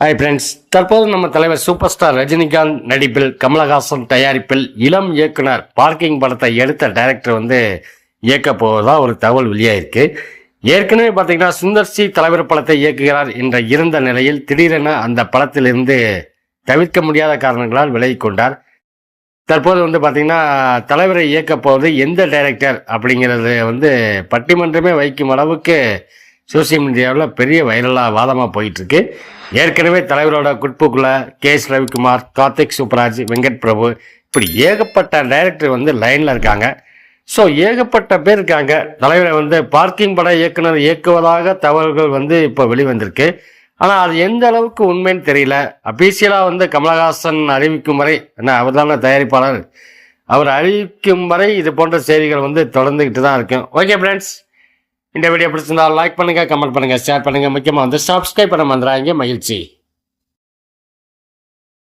Hi friends தற்போது நம்ம தலைவர் சூப்பர் ஸ்டார் ரஜினிகாந்த் நடிப்பில் கமலஹாசன் தயாரிப்பில் இளம் இயக்குனர் பார்க்கிங் படத்தை எடுத்த டைரக்டர் வந்து இயக்க போவதா ஒரு தகவல் வெளியாயிருக்கு. ஏற்கனவே பார்த்தீங்கன்னா சுந்தர் சி தலைவர் படத்தை இயக்குகிறார் என்ற இருந்த நிலையில் திடீரென அந்த படத்திலிருந்து தவிர்க்க முடியாத காரணங்களால் விலகி கொண்டார். தற்போது வந்து பார்த்தீங்கன்னா தலைவரை இயக்க போவது எந்த டைரக்டர் அப்படிங்கிறது வந்து பட்டிமன்றமே வைக்கும் அளவுக்கு சோசியல் மீடியாவில் பெரிய வைரலாக வாதமாக போயிட்டுருக்கு ஏற்கனவே தலைவரோட குட்புக்குள்ள கே எஸ் ரவிக்குமார் கார்த்திக் சூப்பராஜ் வெங்கட் பிரபு இப்படி ஏகப்பட்ட டைரக்டர் வந்து லைனில் இருக்காங்க. ஸோ ஏகப்பட்ட பேர் இருக்காங்க. தலைவரை வந்து பார்க்கிங் பட இயக்குனர் இயக்குவதாக தகவல்கள் வந்து இப்போ வெளிவந்திருக்கு. ஆனால் அது எந்த அளவுக்கு உண்மைன்னு தெரியல. அபிஷியலாக வந்து கமலஹாசன் அறிவிக்கும் வரை என்ன அவர் தானே தயாரிப்பாளர்? அவர் அறிவிக்கும் வரை இது போன்ற செய்திகள் வந்து தொடர்ந்துக்கிட்டு தான் இருக்கும் ஓகே ஃப்ரெண்ட்ஸ் இந்த வீடியோ பிடிச்சிருந்தால் லைக் பண்ணுங்கள் கமெண்ட் பண்ணுங்க ஷேர் பண்ணுங்கள் முக்கியமாக வந்து சப்ஸ்கிரைப் பண்ண மறந்துடாதீங்க. மகிழ்ச்சி.